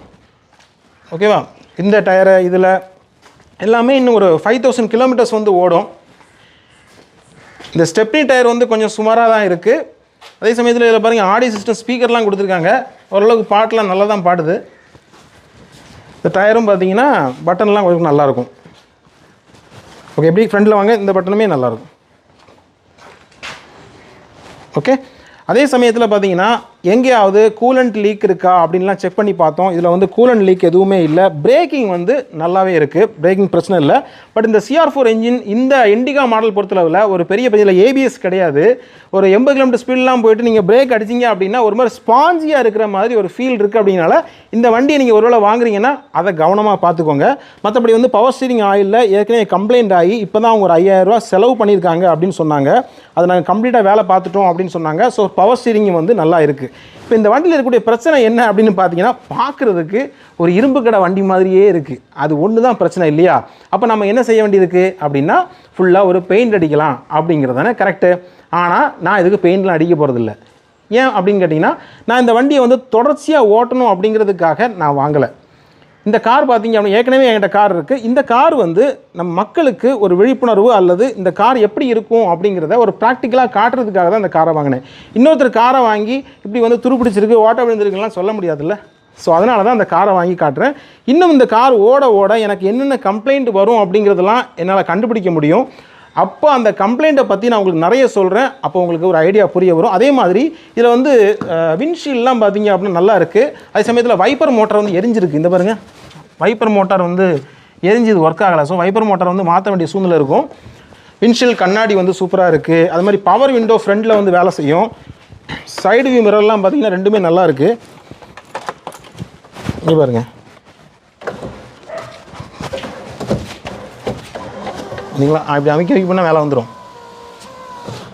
S1: ஓகேவா இந்த டயரை இதில் எல்லாமே இன்னும் ஒரு ஃபைவ் தௌசண்ட் கிலோமீட்டர்ஸ் வந்து ஓடும். இந்த ஸ்டெப்னி டயர் வந்து கொஞ்சம் சுமாராக தான் இருக்குது அதே சமயத்தில் இதில் பாருங்கள் ஆடி சிஸ்டம் ஸ்பீக்கர்லாம் கொடுத்துருக்காங்க. ஓரளவுக்கு பாட்டெலாம் நல்லா தான் பாடுது. இந்த டயரும் பார்த்தீங்கன்னா பட்டன்லாம் கொஞ்சம் நல்லாயிருக்கும் ஓகே எப்படி? ஃப்ரண்ட்டில் வாங்க. இந்த பட்டனுமே நல்லாயிருக்கும் ஓகே அதே சமயத்தில் பார்த்தீங்கன்னா எங்கேயாவது கூலண்ட் லீக் இருக்கா அப்படின்லாம் செக் பண்ணி பார்த்தோம். இதில் வந்து கூலண்ட் லீக் எதுவுமே இல்லை. பிரேக்கிங் வந்து நல்லாவே இருக்குது பிரேக்கிங் பிரச்சனை இல்லை. பட் இந்த சிஆர் ஃபோர் என்ஜின் இந்த இண்டிகா மாடல் பொறுத்தளவில் ஒரு பெரிய பெரிய ஏபிஎஸ் கிடையாது. ஒரு எண்பது கிலோமீட்டர் ஸ்பீட்லாம் போயிட்டு நீங்கள் பிரேக் அடிச்சீங்க அப்படின்னா ஒரு மாதிரி ஸ்பாஞ்சியாக இருக்கிற மாதிரி ஒரு ஃபீல் இருக்குது அப்படின்னால இந்த வண்டியை நீங்கள் ஒருவேளை வாங்குறீங்கன்னா அதை கவனமாக பார்த்துக்கோங்க. மற்றபடி வந்து பவர் ஸ்டீரிங் ஆயிலில் ஏற்கனவே கம்ப்ளைண்ட் ஆகி இப்போ தான் அவங்க ஒரு ஐயாயிரரூவா செலவு பண்ணியிருக்காங்க அப்படின்னு சொன்னாங்க. அதை நாங்கள் கம்ப்ளீட்டாக வேலை பார்த்துட்டோம் அப்படின்னு சொன்னாங்க. ஸோ பவர் ஸ்டீரிங் வந்து நல்லா இருக்குது இப்போ இந்த வண்டியில் இருக்கக்கூடிய பிரச்சனை என்ன அப்படின்னு பார்த்தீங்கன்னா பார்க்குறதுக்கு ஒரு இரும்பு கடை வண்டி மாதிரியே இருக்குது அது ஒன்று தான் பிரச்சனை இல்லையா? அப்போ நம்ம என்ன செய்ய வேண்டியிருக்கு அப்படின்னா ஃபுல்லாக ஒரு பெயிண்ட் அடிக்கலாம் அப்படிங்கிறது தானே கரெக்டு ஆனால் நான் இதுக்கு பெயிண்ட்லாம் அடிக்க போகிறதில்ல ஏன் அப்படின்னு கேட்டிங்கன்னா நான் இந்த வண்டியை வந்து தொடர்ச்சியாக ஓட்டணும் அப்படிங்கிறதுக்காக நான் வாங்கலை. இந்த கார் பார்த்தீங்க அப்படின்னா ஏற்கனவே என்கிட்ட கார் இருக்குது இந்த கார் வந்து நம் மக்களுக்கு ஒரு விழிப்புணர்வு அல்லது இந்த கார் எப்படி இருக்கும் அப்படிங்கிறத ஒரு ப்ராக்டிக்கலாக காட்டுறதுக்காக தான் இந்த காரை வாங்கினேன். இன்னொருத்தர் காரை வாங்கி இப்படி வந்து துருப்பிடிச்சிருக்கு ஓட்ட விழுந்திருக்குலாம் சொல்ல முடியாதுல்ல. ஸோ அதனால தான் அந்த காரை வாங்கி காட்டுறேன். இன்னும் இந்த கார் ஓட ஓட எனக்கு என்னென்ன கம்ப்ளைண்ட் வரும் அப்படிங்கிறதெல்லாம் என்னால் கண்டுபிடிக்க முடியும். அப்போ அந்த கம்ப்ளைண்ட்டை பற்றி நான் உங்களுக்கு நிறைய சொல்கிறேன் அப்போ உங்களுக்கு ஒரு ஐடியா புரிய வரும். அதே மாதிரி இதில் வந்து விண்ட்ஷீல்ட்லாம் பார்த்தீங்க அப்படின்னா நல்லா இருக்குது அதே சமயத்தில் வைப்பர் மோட்டார் வந்து எரிஞ்சிருக்கு. இந்த பாருங்கள் வைப்பர் மோட்டார் வந்து எரிஞ்சு இது ஒர்க் ஆகலை. ஸோ வைப்பர் மோட்டார் வந்து மாற்ற வேண்டிய சூழ்நிலை இருக்கும். விண்ட்ஷீல்ட் கண்ணாடி வந்து சூப்பராக இருக்குது அது மாதிரி பவர் விண்டோ ஃப்ரண்டில் வந்து வேலை செய்யும். சைடு வியூ மிரர்லாம் பார்த்தீங்கன்னா ரெண்டுமே நல்லா இருக்குது இங்கே பாருங்கள் சரிங்களா அப்படி அமைக்க வைக்க பண்ணால் மேலே வந்துடும்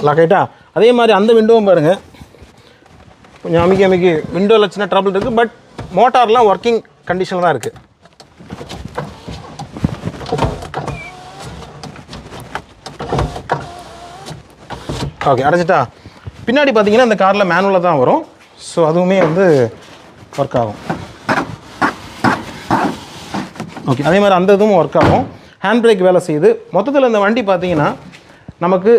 S1: லாக் ஆகிட்டா அதே மாதிரி அந்த விண்டோவும் பாருங்கள் கொஞ்சம் அமைக்க அமைக்க. விண்டோவில் சின்ன ட்ரபிள் இருக்குது பட் மோட்டார்லாம் ஒர்க்கிங் கண்டிஷனில் தான் இருக்குது ஓகே அடைச்சிட்டா பின்னாடி பார்த்தீங்கன்னா இந்த காரில் மேனுவலாக தான் வரும். ஸோ அதுவுமே வந்து ஒர்க் ஆகும். ஓகே அதே மாதிரி அந்த இதுவும் ஒர்க் ஆகும். ஹேண்ட் பிரேக் வேலை செய்யுது. மொத்தத்தில் இந்த வண்டி பார்த்தீங்கன்னா நமக்கு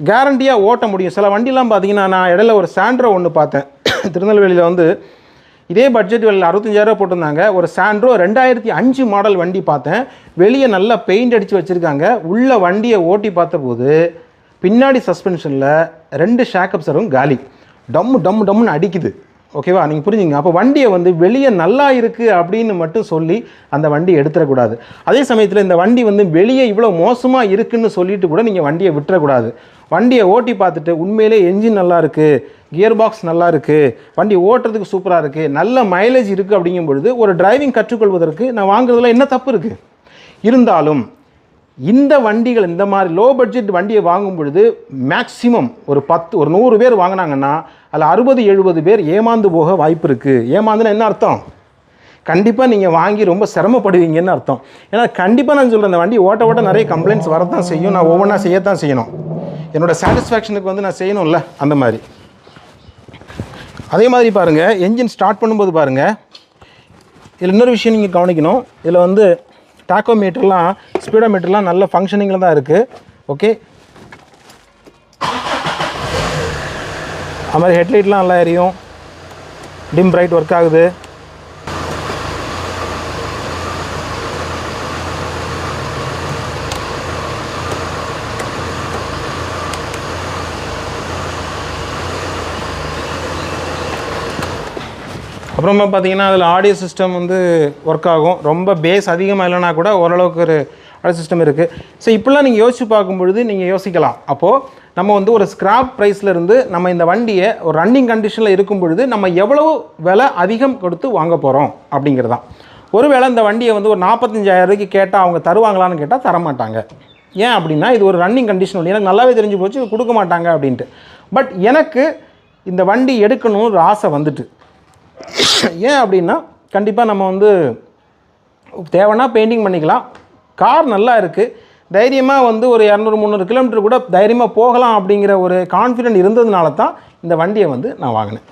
S1: கேரண்டியாக ஓட்ட முடியும். சில வண்டிலாம் பார்த்தீங்கன்னா நான் இடையில ஒரு சாண்ட்ரோ ஒன்று பார்த்தேன். திருநெல்வேலியில் வந்து இதே பட்ஜெட் வெளியில் அறுபத்தஞ்சாயிரம் போட்டிருந்தாங்க. ஒரு சாண்ட்ரோ ரெண்டாயிரத்தி அஞ்சு மாடல் வண்டி பார்த்தேன். வெளியே நல்லா பெயிண்ட் அடித்து வச்சுருக்காங்க. உள்ள வண்டியை ஓட்டி பார்த்தபோது பின்னாடி சஸ்பென்ஷனில் ரெண்டு ஷாக் அப்சரும் காலி. டம்மு டம்மு டம்முன்னு அடிக்குது. ஓகேவா? நீங்கள் புரிஞ்சுங்க. அப்போ வண்டியை வந்து வெளியே நல்லா இருக்குது அப்படின்னு மட்டும் சொல்லி அந்த வண்டி எடுத்துடக்கூடாது. அதே சமயத்தில் இந்த வண்டி வந்து வெளியே இவ்வளோ மோசமாக இருக்குன்னு சொல்லிட்டு கூட நீங்கள் வண்டியை விட்டுறக்கூடாது. வண்டியை ஓட்டி பார்த்துட்டு உண்மையிலே என்ஜின் நல்லா இருக்குது கியர் பாக்ஸ் நல்லா இருக்குது வண்டி ஓட்டுறதுக்கு சூப்பராக இருக்குது நல்ல மைலேஜ் இருக்குது அப்படிங்கும் பொழுது ஒரு டிரைவிங் கற்றுக்கொள்வதற்கு நான் வாங்குறதுல என்ன தப்பு இருக்குது இருந்தாலும் இந்த வண்டிகள் இந்த மாதிரி லோ பட்ஜெட் வண்டியை வாங்கும் பொழுது மேக்ஸிமம் ஒரு பத்து ஒரு நூறு பேர் வாங்கினாங்கன்னா அதில் அறுபது எழுபது பேர் ஏமாந்து போக வாய்ப்பு இருக்குது ஏமாந்துன்னா என்ன அர்த்தம்? கண்டிப்பாக நீங்கள் வாங்கி ரொம்ப சிரமப்படுவீங்கன்னு அர்த்தம். ஏன்னா கண்டிப்பாக நான் சொல்கிறேன் இந்த வண்டி ஓட்ட ஓட்ட நிறைய கம்ப்ளைண்ட்ஸ் வரதான் செய்யும். நான் ஒவ்வொன்றா செய்யத்தான் செய்யணும். என்னோட சாட்டிஸ்ஃபேக்ஷனுக்கு வந்து நான் செய்யணும்ல அந்த மாதிரி. அதே மாதிரி பாருங்கள் என்ஜின் ஸ்டார்ட் பண்ணும்போது பாருங்கள் இதில் இன்னொரு விஷயம் நீங்கள் கவனிக்கணும். இதில் வந்து டாக்கோமீட்டர்லாம் ஸ்பீடோமீட்டர்லாம் நல்ல ஃபங்க்ஷனிங்கில் தான் இருக்குது ஓகே அது மாதிரி ஹெட்லைட்லாம் நல்லா எரியும். டிம் பிரைட் ஒர்க் ஆகுது. அப்புறமா பார்த்தீங்கன்னா அதில் ஆடியோ சிஸ்டம் வந்து ஒர்க் ஆகும். ரொம்ப பேஸ் அதிகமாக இல்லைனா கூட ஓரளவுக்கு ஒரு ஆடியோ சிஸ்டம் இருக்குது ஸோ இப்படிலாம் நீங்கள் யோசிச்சு பார்க்கும்பொழுது நீங்கள் யோசிக்கலாம். அப்போது நம்ம வந்து ஒரு ஸ்கிராப் ப்ரைஸில் இருந்து நம்ம இந்த வண்டியை ஒரு ரன்னிங் கண்டிஷனில் இருக்கும் பொழுது நம்ம எவ்வளவு விலை அதிகம் கொடுத்து வாங்க போகிறோம் அப்படிங்கிறது தான் ஒருவேளை இந்த வண்டியை வந்து ஒரு 45000 ரூபாய்க்கு கேட்டால் அவங்க தருவாங்களான்னு கேட்டால் தரமாட்டாங்க. ஏன் அப்படின்னா இது ஒரு ரன்னிங் கண்டிஷன் வண்டி எனக்கு நல்லாவே தெரிஞ்சு போச்சு கொடுக்க மாட்டாங்க அப்படின்ட்டு. பட் எனக்கு இந்த வண்டி எடுக்கணும்னு ஒரு ஆசை வந்துட்டு. ஏன் அப்படின்னா கண்டிப்பாக நம்ம வந்து தேவைன்னா பெயிண்டிங் பண்ணிக்கலாம். கார் நல்லா இருக்குது தைரியமாக வந்து ஒரு இரநூறு முந்நூறு கிலோமீட்டர் கூட தைரியமாக போகலாம் அப்படிங்கிற ஒரு கான்ஃபிடென்ட் இருந்ததுனால தான் இந்த வண்டியை வந்து நான் வாங்கினேன்.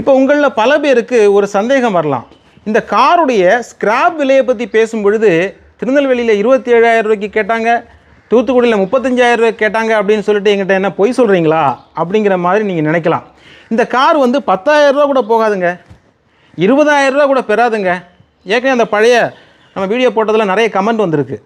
S1: இப்போ உங்களில் பல பேருக்கு ஒரு சந்தேகம் வரலாம். இந்த காருடைய ஸ்கிராப் விலையை பற்றி பேசும் பொழுது திருநெல்வேலியில் இருபத்தி ஏழாயிரம் ரூபாய்க்கு கேட்டாங்க. தூத்துக்குடியில் முப்பத்தஞ்சாயிரம் ரூபாய் கேட்டாங்க அப்படின்னு சொல்லிட்டு எங்கிட்ட என்ன பொய் சொல்கிறீங்களா அப்படிங்கிற மாதிரி நீங்கள் நினைக்கலாம். இந்த கார் வந்து 10000 ரூபா கூட போகாதுங்க. இருபதாயிரம் ரூபா கூட பெறாதுங்க. ஏற்கனவே அந்த பழைய நம்ம வீடியோ போட்டதில் நிறைய கமெண்ட் வந்திருக்கு.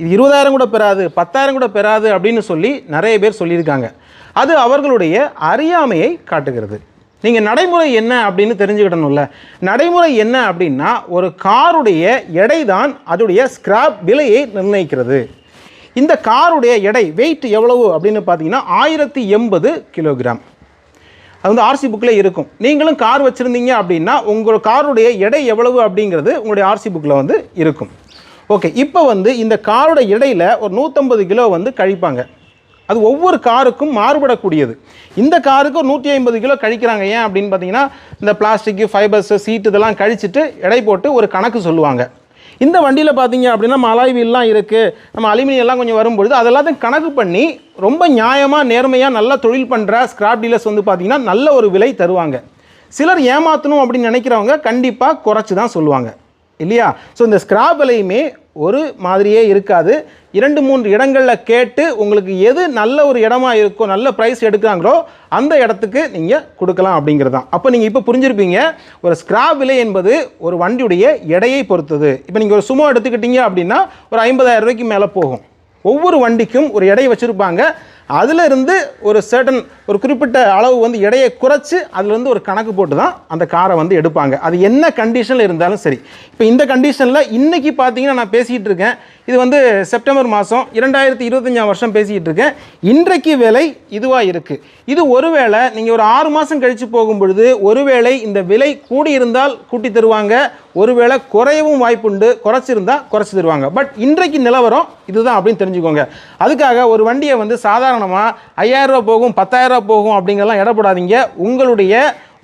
S1: இது இருபதாயிரம் கூட பெறாது பத்தாயிரம் கூட பெறாது அப்படின்னு சொல்லி நிறைய பேர் சொல்லியிருக்காங்க. அது அவர்களுடைய அறியாமையை காட்டுகிறது. நீங்கள் நடைமுறை என்ன அப்படின்னு தெரிஞ்சுக்கிடணும்ல. நடைமுறை என்ன அப்படின்னா ஒரு காருடைய எடை தான் அதோடைய ஸ்கிராப் விலையை நிர்ணயிக்கிறது. இந்த காருடைய எடை வெயிட் எவ்வளவு அப்படின்னு பார்த்தீங்கன்னா ஆயிரத்தி எண்பது கிலோகிராம் அது வந்து ஆர்சி புக்கில் இருக்கும். நீங்களும் கார் வச்சுருந்தீங்க அப்படின்னா உங்கள் காருடைய எடை எவ்வளவு அப்படிங்கிறது உங்களுடைய ஆர்சி புக்கில் வந்து இருக்கும். ஓகே இப்போ வந்து இந்த காரோட இடையில் ஒரு நூற்றம்பது கிலோ வந்து கழிப்பாங்க. அது ஒவ்வொரு காருக்கும் மாறுபடக்கூடியது. இந்த காருக்கு ஒரு நூற்றி ஐம்பது கிலோ கழிக்கிறாங்க. ஏன் அப்படின்னு பார்த்தீங்கன்னா இந்த பிளாஸ்டிக்கு ஃபைபர்ஸு சீட்டு இதெல்லாம் கழிச்சிட்டு எடை போட்டு ஒரு கணக்கு சொல்லுவாங்க. இந்த வண்டியில் பார்த்தீங்க அப்படின்னா நம்ம அலாய் வீல்லாம் இருக்குது நம்ம அலுமினியெல்லாம் கொஞ்சம் வரும்பொழுது அதெல்லாத்தையும் கணக்கு பண்ணி ரொம்ப நியாயமாக நேர்மையாக நல்லா தொழில் பண்ணுற ஸ்கிராப் டீலர்ஸ் வந்து பார்த்திங்கன்னா நல்ல ஒரு விலை தருவாங்க. சிலர் ஏமாற்றணும் அப்படின்னு நினைக்கிறவங்க கண்டிப்பாக குறைச்சி தான் சொல்லுவாங்க. இல்லையா? ஸோ இந்த ஸ்கிராப் விலையுமே ஒரு மாதிரியே இருக்காது. இரண்டு மூன்று இடங்களில் கேட்டு உங்களுக்கு எது நல்ல ஒரு இடமா இருக்கோ நல்ல ப்ரைஸ் எடுக்கிறாங்களோ அந்த இடத்துக்கு நீங்கள் கொடுக்கலாம் அப்படிங்கிறது தான் அப்போ நீங்கள் இப்போ புரிஞ்சிருப்பீங்க ஒரு ஸ்கிராப் விலை என்பது ஒரு வண்டியுடைய எடையை பொறுத்தது. இப்போ நீங்கள் ஒரு சுமோ எடுத்துக்கிட்டீங்க அப்படின்னா ஒரு ஐம்பதாயிரம் ரூபாய்க்கு மேலே போகும். ஒவ்வொரு வண்டிக்கும் ஒரு எடை வச்சுருப்பாங்க. அதில் இருந்து ஒரு சர்டன் ஒரு குறிப்பிட்ட அளவு வந்து எடையை குறைச்சி அதுலேருந்து ஒரு கணக்கு போட்டு தான் அந்த காரை வந்து எடுப்பாங்க. அது என்ன கண்டிஷனில் இருந்தாலும் சரி. இப்போ இந்த கண்டிஷனில் இன்றைக்கி பார்த்தீங்கன்னா நான் பேசிகிட்டு இருக்கேன். இது வந்து செப்டம்பர் மாதம் இரண்டாயிரத்தி இருபத்தஞ்சாம் வருஷம் பேசிக்கிட்டு இருக்கேன். இன்றைக்கு விலை இதுவாக இருக்குது இது ஒருவேளை நீங்கள் ஒரு ஆறு மாதம் கழித்து போகும் பொழுது ஒருவேளை இந்த விலை கூடி இருந்தால் கூட்டி தருவாங்க. ஒருவேளை குறையவும் வாய்ப்புண்டு குறைச்சிருந்தா குறைச்சி தருவாங்க பட் இன்றைக்கு நிலவரம் இதுதான் அப்படின்னு தெரிஞ்சுக்கோங்க. அதுக்காக ஒரு வண்டியை வந்து சாதாரணமாக ஐயாயிரரூபா போகும் பத்தாயிரரூபா போகும் அப்படிங்கிறலாம் இடப்படாதீங்க. உங்களுடைய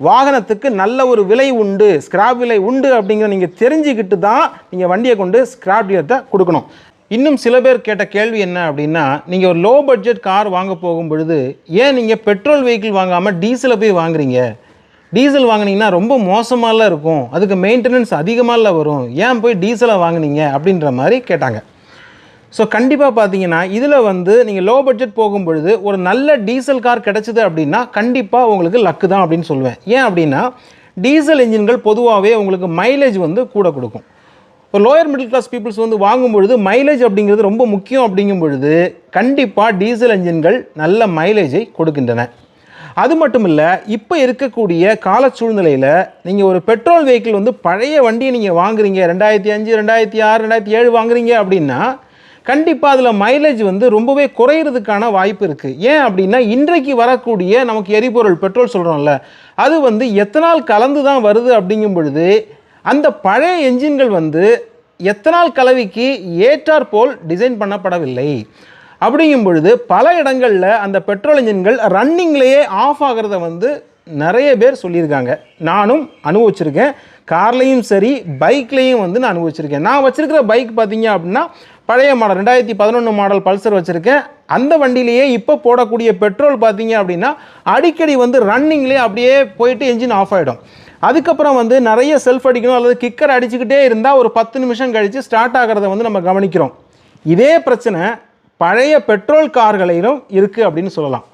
S1: வாகனத்துக்கு நல்ல ஒரு விலை உண்டு ஸ்கிராப் விலை உண்டு அப்படிங்கிற நீங்கள் தெரிஞ்சுக்கிட்டு தான் நீங்கள் வண்டியை கொண்டு ஸ்கிராப் டீலர்கிட்ட கொடுக்கணும். இன்னும் சில பேர் கேட்ட கேள்வி என்ன அப்படின்னா நீங்கள் ஒரு லோ பட்ஜெட் கார் வாங்க போகும் பொழுது ஏன் நீங்கள் பெட்ரோல் வெஹிக்கிள் வாங்காமல் டீசலை போய் வாங்குறீங்க? டீசல் வாங்கினீங்கன்னா ரொம்ப மோசமாலாம் இருக்கும். அதுக்கு மெயின்டெனன்ஸ் அதிகமாகல வரும். ஏன் போய் டீசலை வாங்குனீங்க? அப்படின்ற மாதிரி கேட்டாங்க. ஸோ கண்டிப்பாக பார்த்தீங்கன்னா இதில் வந்து நீங்கள் லோ பட்ஜெட் போகும் பொழுது ஒரு நல்ல டீசல் கார் கிடச்சிது அப்படின்னா கண்டிப்பாக உங்களுக்கு லக்கு தான் அப்படின்னு சொல்லுவேன். ஏன் அப்படின்னா டீசல் இன்ஜின்கள் பொதுவாகவே உங்களுக்கு மைலேஜ் வந்து கூட கொடுக்கும். ஒரு லோயர் மிடில் கிளாஸ் பீப்புள்ஸ் வந்து வாங்கும் பொழுது மைலேஜ் அப்படிங்கிறது ரொம்ப முக்கியம் அப்படிங்கும் பொழுது கண்டிப்பாக டீசல் இன்ஜின்கள் நல்ல மைலேஜை கொடுக்கின்றன. அது மட்டும் இல்லை இப்போ இருக்கக்கூடிய கால சூழ்நிலையில் நீங்கள் ஒரு பெட்ரோல் வெஹிக்கிள் வந்து பழைய வண்டியை நீங்கள் வாங்குறீங்க ரெண்டாயிரத்தி அஞ்சு ரெண்டாயிரத்தி ஆறு ரெண்டாயிரத்தி ஏழு வாங்குறீங்க அப்படின்னா கண்டிப்பாக அதில் மைலேஜ் வந்து ரொம்பவே குறையிறதுக்கான வாய்ப்பு இருக்குது ஏன் அப்படின்னா இன்றைக்கு வரக்கூடிய நமக்கு எரிபொருள் பெட்ரோல் சொல்கிறோம்ல அது வந்து எத்தனால் கலந்து தான் வருது அப்படிங்கும் பொழுது அந்த பழைய என்ஜின்கள் வந்து எத்தனால் கலவைக்கு ஏற்றாற்போல் டிசைன் பண்ணப்படவில்லை. அப்படிங்கும் பொழுது பல இடங்களில் அந்த பெட்ரோல் இன்ஜின்கள் ரன்னிங்லேயே ஆஃப் ஆகிறத வந்து நிறைய பேர் சொல்லியிருக்காங்க. நானும் அனுபவிச்சிருக்கேன். கார்லேயும் சரி பைக்லேயும் வந்து நான் அனுபவிச்சிருக்கேன். நான் வச்சுருக்கிற பைக் பார்த்தீங்க அப்படின்னா பழைய மாடல் ரெண்டாயிரத்தி பதினொன்று மாடல் பல்சர் வச்சுருக்கேன். அந்த வண்டியிலேயே இப்போ போடக்கூடிய பெட்ரோல் பார்த்தீங்க அப்படின்னா அடிக்கடி வந்து ரன்னிங்லேயே அப்படியே போயிட்டு என்ஜின் ஆஃப் ஆகிடும் அதுக்கப்புறம் வந்து நிறைய செல்ஃப் அடிக்கணும் அல்லது கிக்கர் அடிச்சுக்கிட்டே இருந்தால் ஒரு பத்து நிமிஷம் கழித்து ஸ்டார்ட் ஆகிறத வந்து நம்ம கவனிக்கிறோம். இதே பிரச்சனை பழைய பெட்ரோல் கார்களிலும் இருக்குது அப்படின்னு சொல்லலாம்.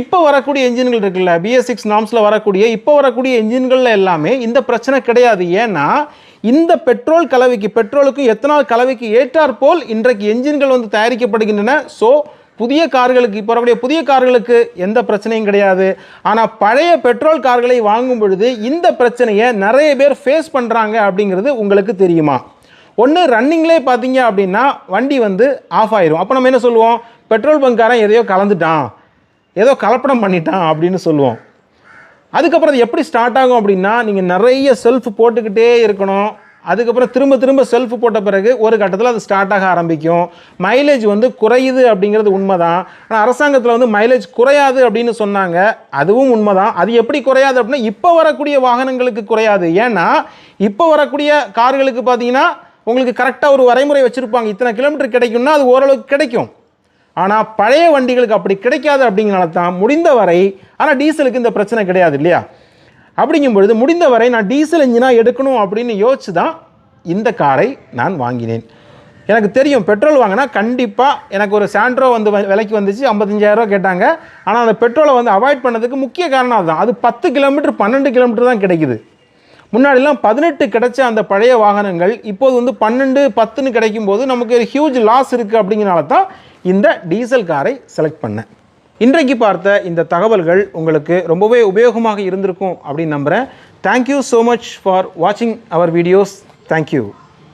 S1: இப்போ வரக்கூடிய என்ஜின்கள் இருக்குல்ல பிஎஸ் சிக்ஸ் நாம்ஸில் வரக்கூடிய இப்போ வரக்கூடிய என்ஜின்களில் எல்லாமே இந்த பிரச்சனை கிடையாது. ஏன்னா இந்த பெட்ரோல் கலவைக்கு பெட்ரோலுக்கும் எத்தனால் கலவைக்கு ஏற்றாற்போல் இன்றைக்கு என்ஜின்கள் வந்து தயாரிக்கப்படுகின்றன. ஸோ புதிய கார்களுக்கு இப்போ வரக்கூடிய புதிய கார்களுக்கு எந்த பிரச்சனையும் கிடையாது. ஆனால் பழைய பெட்ரோல் கார்களை வாங்கும் பொழுது இந்த பிரச்சனையை நிறைய பேர் ஃபேஸ் பண்ணுறாங்க அப்படிங்கிறது உங்களுக்கு தெரியுமா? ஒன்று ரன்னிங்லேயே பார்த்தீங்க அப்படின்னா வண்டி வந்து ஆஃப் ஆயிரும். அப்போ நம்ம என்ன சொல்லுவோம்? பெட்ரோல் பங்க்காரன் எதையோ கலந்துட்டான். ஏதோ கலப்படம் பண்ணிட்டான் அப்படின்னு சொல்லுவோம். அதுக்கப்புறம் அது எப்படி ஸ்டார்ட் ஆகும் அப்படின்னா நீங்கள் நிறைய செல்ஃப் போட்டுக்கிட்டே இருக்கணும். அதுக்கப்புறம் திரும்ப திரும்ப செல்ஃப் போட்ட பிறகு ஒரு கட்டத்தில் அது ஸ்டார்ட் ஆக ஆரம்பிக்கும். மைலேஜ் வந்து குறையுது அப்படிங்கிறது உண்மைதான். ஆனால் அரசாங்கத்தில் வந்து மைலேஜ் குறையாது அப்படின்னு சொன்னாங்க. அதுவும் உண்மைதான். அது எப்படி குறையாது அப்படின்னா இப்போ வரக்கூடிய வாகனங்களுக்கு குறையாது. ஏன்னா இப்போ வரக்கூடிய கார்களுக்கு பார்த்தீங்கன்னா உங்களுக்கு கரெக்டாக ஒரு வரைமுறை வச்சுருப்பாங்க. இத்தனை கிலோமீட்டர் கிடைக்கும்னா அது ஓரளவுக்கு கிடைக்கும். ஆனால் பழைய வண்டிகளுக்கு அப்படி கிடைக்காது அப்படிங்கிறனால தான் முடிந்த வரை ஆனால் டீசலுக்கு இந்த பிரச்சனை கிடையாது இல்லையா? அப்படிங்கும் பொழுது முடிந்த வரை நான் டீசல் இன்ஜினாக எடுக்கணும் அப்படின்னு யோசிச்சு தான் இந்த காரை நான் வாங்கினேன். எனக்கு தெரியும் பெட்ரோல் வாங்கினா கண்டிப்பாக எனக்கு ஒரு சாண்ட்ரோ வந்து வ- விலைக்கு வந்துச்சு 55000 ரூபா கேட்டாங்க. ஆனால் அந்த பெட்ரோலை வந்து அவாய்ட் பண்ணதுக்கு முக்கிய காரணம் அதுதான். அது பத்து கிலோமீட்டர் பன்னெண்டு கிலோமீட்டர் தான் கிடைக்குது. முன்னாடிலாம் பதினெட்டு கிடைச்ச அந்த பழைய வாகனங்கள் இப்போது வந்து பன்னெண்டு பத்துன்னு கிடைக்கும் போது நமக்கு ஒரு ஹியூஜ் லாஸ் இருக்குது அப்படிங்கிறனால தான் இந்த டீசல் காரை செலக்ட் பண்ணேன். இன்றைக்கு பார்த்த இந்த தகவல்கள் உங்களுக்கு ரொம்பவே உபயோகமாக இருந்திருக்கும் அப்படின்னு நம்புகிறேன் தேங்க்யூ ஸோ மச் ஃபார் வாட்சிங் அவர் வீடியோஸ் தேங்க்யூ